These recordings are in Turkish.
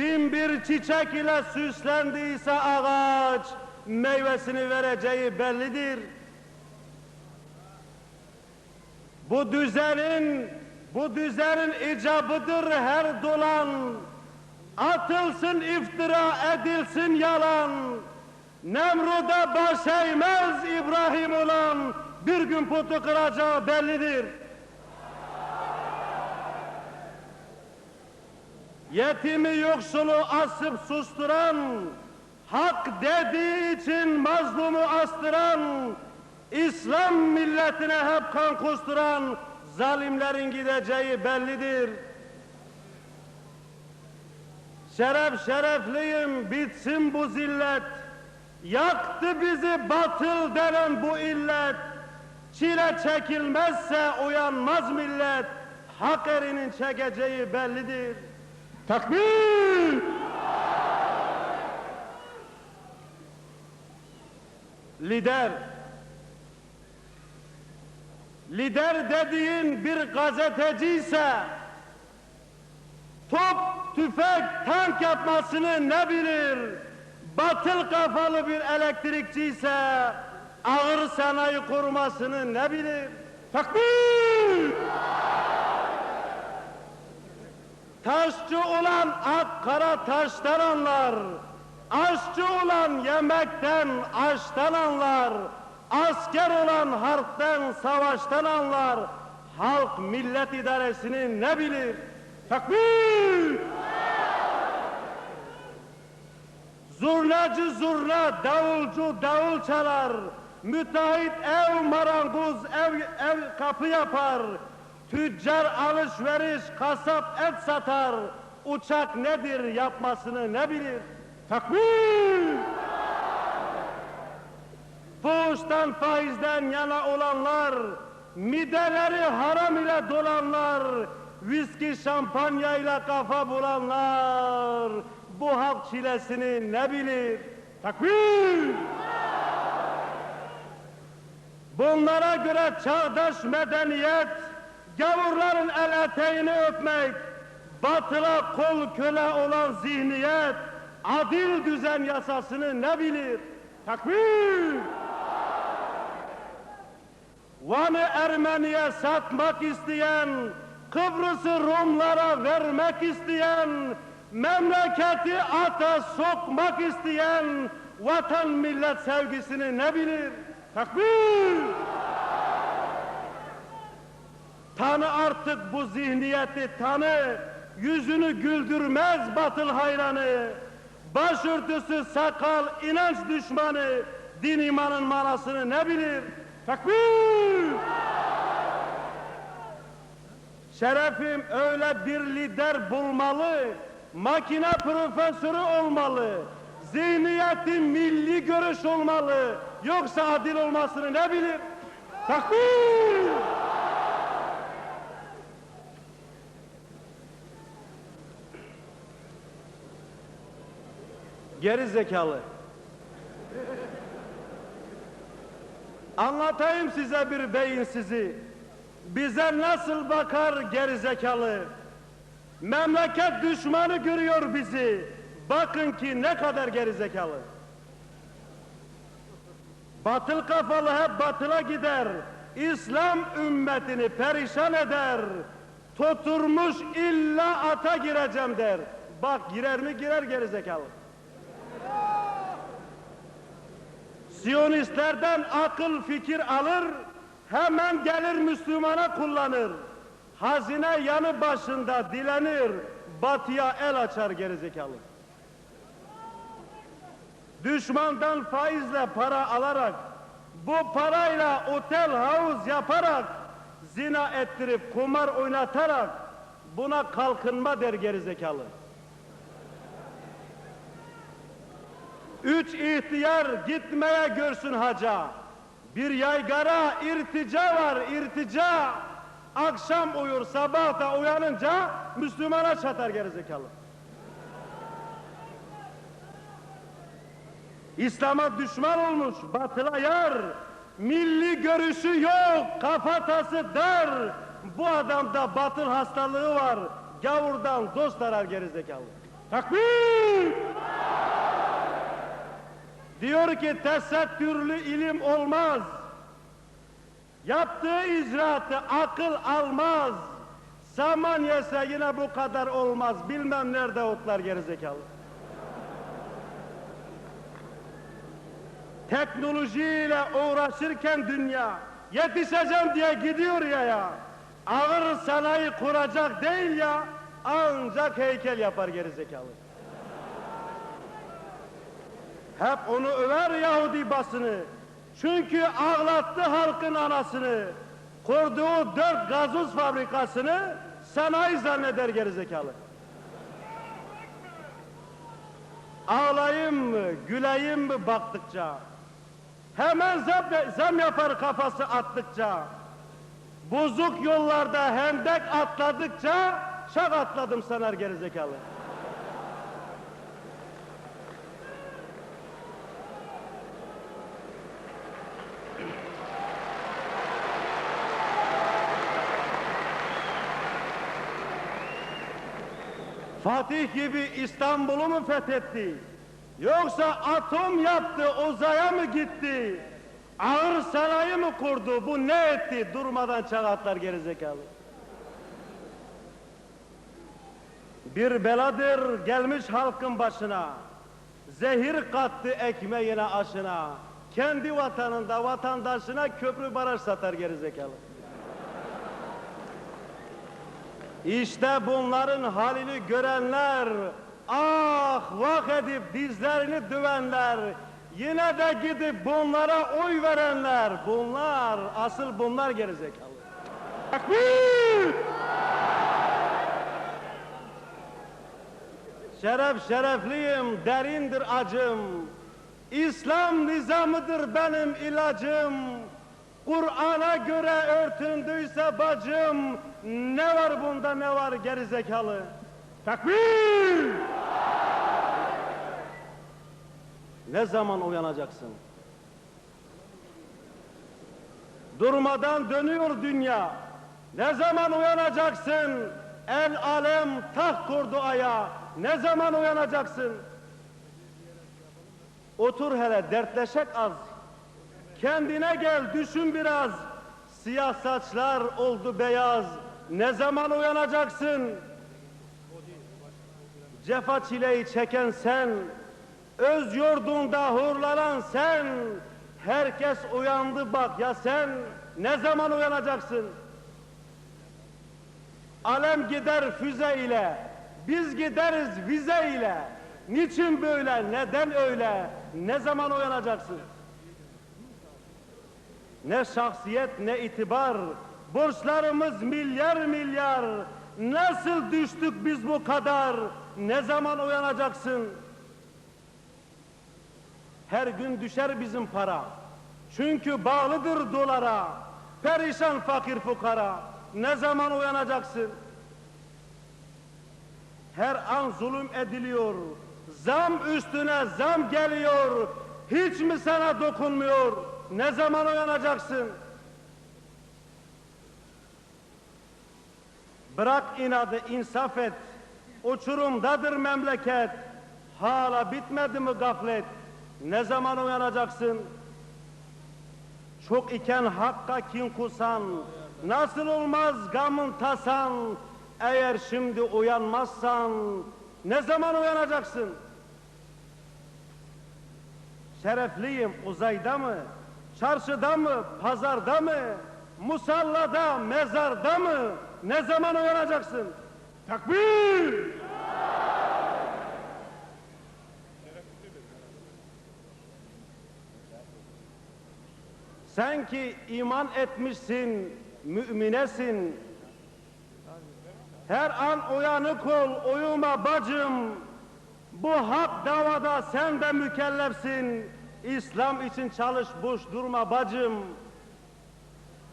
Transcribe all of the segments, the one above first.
bin bir çiçek ile süslendiyse ağaç, meyvesini vereceği bellidir. Bu düzenin, bu düzenin icabıdır her dolan. Atılsın iftira, edilsin yalan. Nemrud'a baş eğmez İbrahim olan, bir gün putu kıracağı bellidir. Yetimi yoksulu asıp susturan, hak dediği için mazlumu astıran, İslam milletine hep kan kusturan zalimlerin gideceği bellidir. Şeref şerefliyim bitsin bu zillet. Yaktı bizi batıl denen bu illet. Çile çekilmezse uyanmaz millet. Hak erinin çekeceği bellidir. Takbir! Lider. Lider dediğin bir gazeteci ise top, tüfek, tank yapmasını ne bilir? Batıl kafalı bir elektrikçi ise ağır sanayi kurmasını ne bilir? Takbir! Taşçı olan ak kara taştan anlar. Aşçı olan yemekten aştan anlar. Asker olan harpten savaştan anlar. Halk millet idaresini ne bilir? Takbir! Zurnacı zurna, davulcu davul çalar. Müteahhit ev marangoz ev, ev kapı yapar. Tüccar alışveriş, kasap et satar. Uçak nedir yapmasını ne bilir? Takbir! Fuhuştan faizden yana olanlar, mideleri haram ile dolanlar, viski şampanya ile kafa bulanlar, bu halk çilesini ne bilir? Takbir! Bunlara göre çağdaş medeniyet, gavurların el eteğini öpmek, batıla kol köle olan zihniyet, adil düzen yasasını ne bilir? Takbir! Van'ı Ermeni'ye satmak isteyen, Kıbrıs'ı Rumlara vermek isteyen, memleketi ata sokmak isteyen, vatan millet sevgisini ne bilir? Takbir! Tanı artık bu zihniyeti tanı, yüzünü güldürmez batıl hayranı, başörtüsü sakal inanç düşmanı, din imanın manasını ne bilir? Takbir! Şerefim öyle bir lider bulmalı, makine profesörü olmalı, zihniyeti milli görüş olmalı, yoksa adil olmasını ne bilir? Takbir! Geri zekalı. Anlatayım size bir beyin sizi. Bize nasıl bakar geri zekalı. Memleket düşmanı görüyor bizi. Bakın ki ne kadar geri zekalı. Batıl kafalı hep batıla gider. İslam ümmetini perişan eder. Tuturmuş illa ata gireceğim der. Bak girer mi girer geri zekalı. Siyonistlerden akıl fikir alır, hemen gelir Müslümana kullanır. Hazine yanı başında dilenir, batıya el açar gerizekalı. Düşmandan faizle para alarak, bu parayla otel havuz yaparak, zina ettirip kumar oynatarak, buna kalkınma der gerizekalı. Üç ihtiyar gitmeye görsün haca. Bir yaygara irtica var irtica. Akşam uyur sabah da uyanınca Müslümana çatar gerizekalı. İslam'a düşman olmuş batıla yar. Milli görüşü yok kafatası dar. Bu adamda batıl hastalığı var. Gavurdan dost arar gerizekalı. Takbir! Diyor ki tesettürlü ilim olmaz. Yaptığı icraatı akıl almaz. Saman yese yine bu kadar olmaz. Bilmem nerede otlar gerizekalı. Teknolojiyle uğraşırken dünya yetişeceğim diye gidiyor ya ya. Ağır sanayi kuracak değil ya ancak heykel yapar gerizekalı. Hep onu över Yahudi basını. Çünkü ağlattı halkın anasını. Kurduğu dört gazoz fabrikasını sanayi zanneder gerizekalı. Ağlayayım mı, güleyim mi baktıkça? Hemen zam, zam yapar kafası attıkça. Bozuk yollarda hendek atladıkça şak atladım sanar gerizekalı. Fatih gibi İstanbul'u mu fethetti? Yoksa atom yaptı, uzaya mı gitti? Ağır sanayi mi kurdu? Bu ne etti? Durmadan çağatlar gerizekalı. Bir beladır gelmiş halkın başına. Zehir kattı ekmeğine aşına. Kendi vatanında vatandaşına köprü baraj satar gerizekalı. İşte bunların halini görenler, ah vah edip dizlerini düvenler, yine de gidip bunlara oy verenler, bunlar, asıl bunlar gerizekalı. Takbir! Şeref şerefliyim, derindir acım. İslam nizamıdır benim ilacım. Kur'an'a göre örtündüyse bacım, ne var bunda ne var gerizekalı? Takbir! Ne zaman uyanacaksın? Durmadan dönüyor dünya. Ne zaman uyanacaksın? El alem taht kurdu aya. Ne zaman uyanacaksın? Otur hele dertleşek az. Kendine gel düşün biraz. Siyah saçlar oldu beyaz. Ne zaman uyanacaksın? Cefa çileyi çeken sen, öz yurdunda hurlanan sen, herkes uyandı bak ya sen ne zaman uyanacaksın? Alem gider füze ile, biz gideriz vize ile. Niçin böyle, neden öyle, ne zaman uyanacaksın? Ne şahsiyet ne itibar, borçlarımız milyar milyar. Nasıl düştük biz bu kadar, ne zaman uyanacaksın? Her gün düşer bizim para. Çünkü bağlıdır dolara. Perişan fakir fukara. Ne zaman uyanacaksın? Her an zulüm ediliyor. Zam üstüne zam geliyor. Hiç mi sana dokunmuyor? Ne zaman uyanacaksın? Bırak inadı insaf et. Uçurumdadır memleket. Hala bitmedi mi gaflet? Ne zaman uyanacaksın? Çok iken hakka kin kusan, nasıl olmaz gamın tasan? Eğer şimdi uyanmazsan, ne zaman uyanacaksın? Şerefliyim uzayda mı, çarşıda mı, pazarda mı, musallada, mezarda mı? Ne zaman uyanacaksın? Takbir! Sen ki iman etmişsin, müminesin. Her an uyanık ol, uyuma bacım. Bu hak davada sen de mükellefsin. İslam için çalış, boş durma bacım.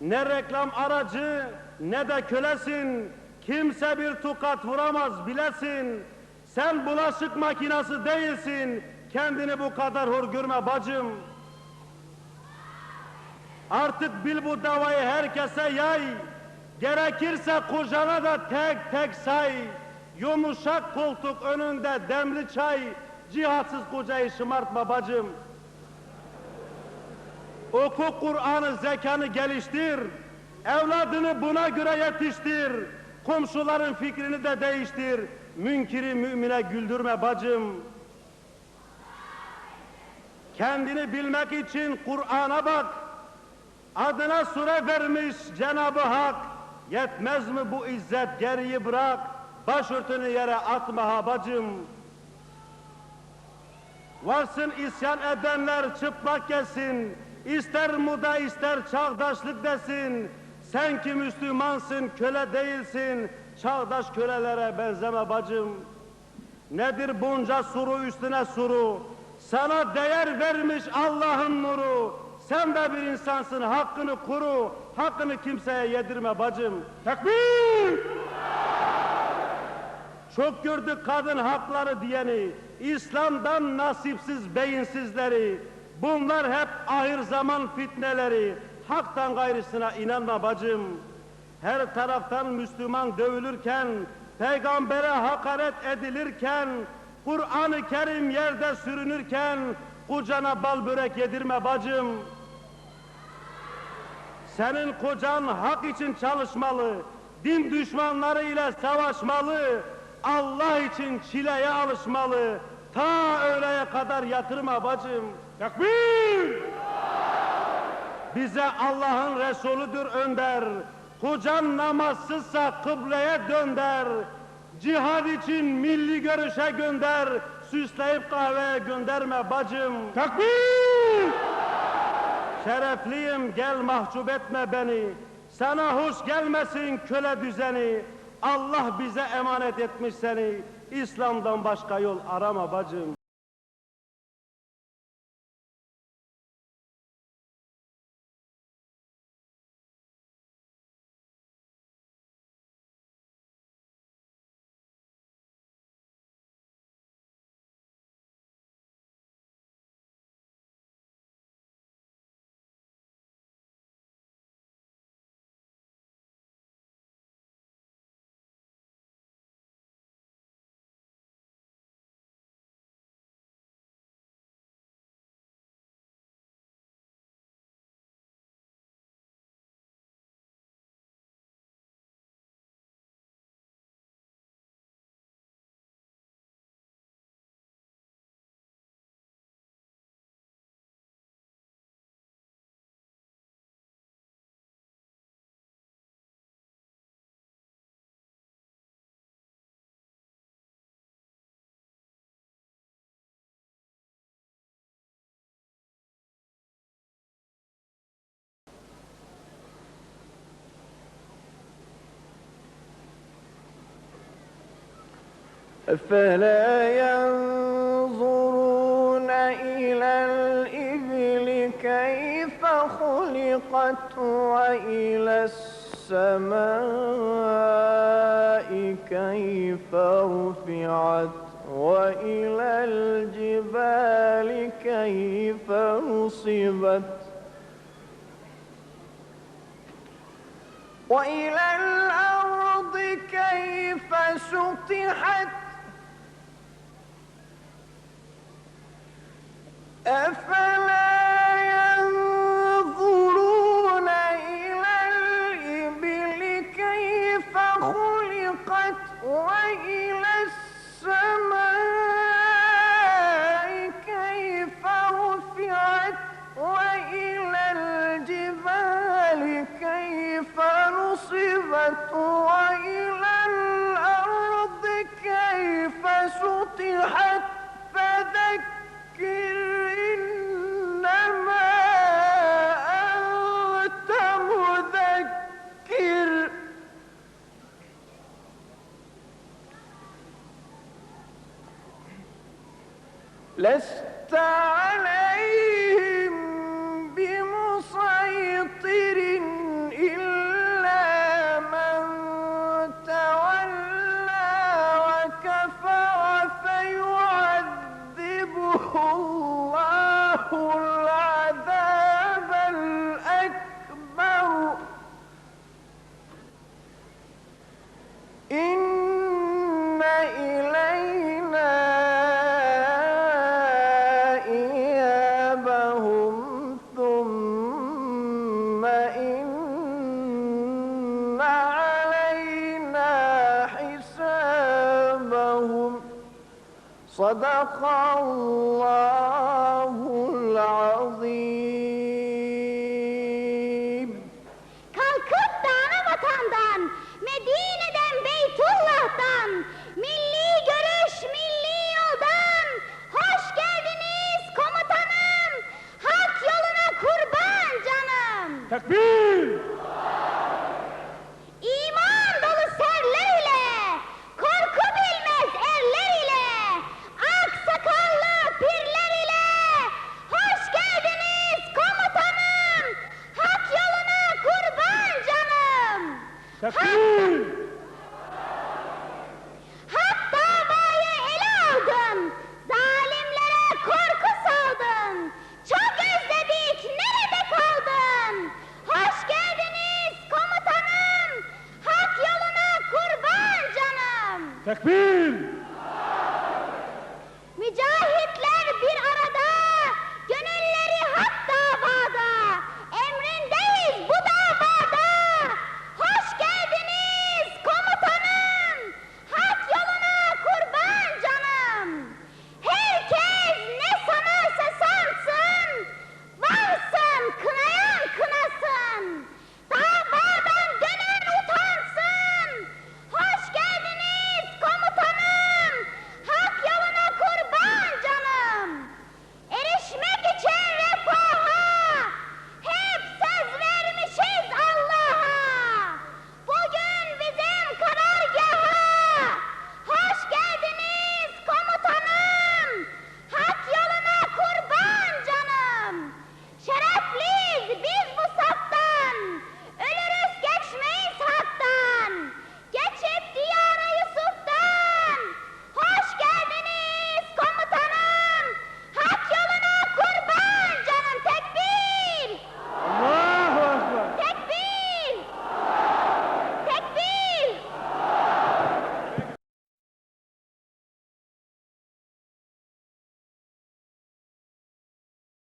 Ne reklam aracı, ne de kölesin. Kimse bir tukat vuramaz bilesin. Sen bulaşık makinası değilsin. Kendini bu kadar hor görme bacım. Artık bil bu davayı herkese yay. Gerekirse kocana da tek tek say. Yumuşak koltuk önünde demli çay, cihatsız kocayı şımartma bacım. Oku Kur'an'ı, zekanı geliştir. Evladını buna göre yetiştir. Komşuların fikrini de değiştir. Münkiri mümine güldürme bacım. Kendini bilmek için Kur'an'a bak. Adına sure vermiş Cenab-ı Hak. Yetmez mi bu izzet geriyi bırak. Başörtünü yere atma ha bacım. Varsın isyan edenler çıplak gelsin. İster muda ister çağdaşlık desin. Sen ki Müslümansın köle değilsin. Çağdaş kölelere benzeme bacım. Nedir bunca suru üstüne suru? Sana değer vermiş Allah'ın nuru. Sen de bir insansın hakkını kuru. Hakkını kimseye yedirme bacım. Tekbir! Çok gördük kadın hakları diyeni, İslam'dan nasipsiz beyinsizleri. Bunlar hep ahir zaman fitneleri. Haktan gayrısına inanma bacım. Her taraftan Müslüman dövülürken, peygambere hakaret edilirken, Kur'an-ı Kerim yerde sürünürken, kucana bal börek yedirme bacım. Senin kocan hak için çalışmalı, din düşmanları ile savaşmalı, Allah için çileye alışmalı. Ta kadar yatırma bacım. Takbir! Bize Allah'ın Resulüdür önder. Kocan namazsızsa kıbleye dönder. Cihad için milli görüşe gönder. Süsleyip kahveye gönderme bacım. Takbir! Şerefliyim gel mahcup etme beni. Sana hoş gelmesin köle düzeni. Allah bize emanet etmiş seni. İslam'dan başka yol arama bacım. أفلا ينظرون إلى الإبل كيف خلقت وإلى السماء كيف رفعت وإلى الجبال كيف نصبت وإلى الأرض كيف سطحت أفلا ينظرون إلى الإبل كيف خلقت وإلى السماء كيف رفعت وإلى الجبال كيف نصبت العذاب Tekbir!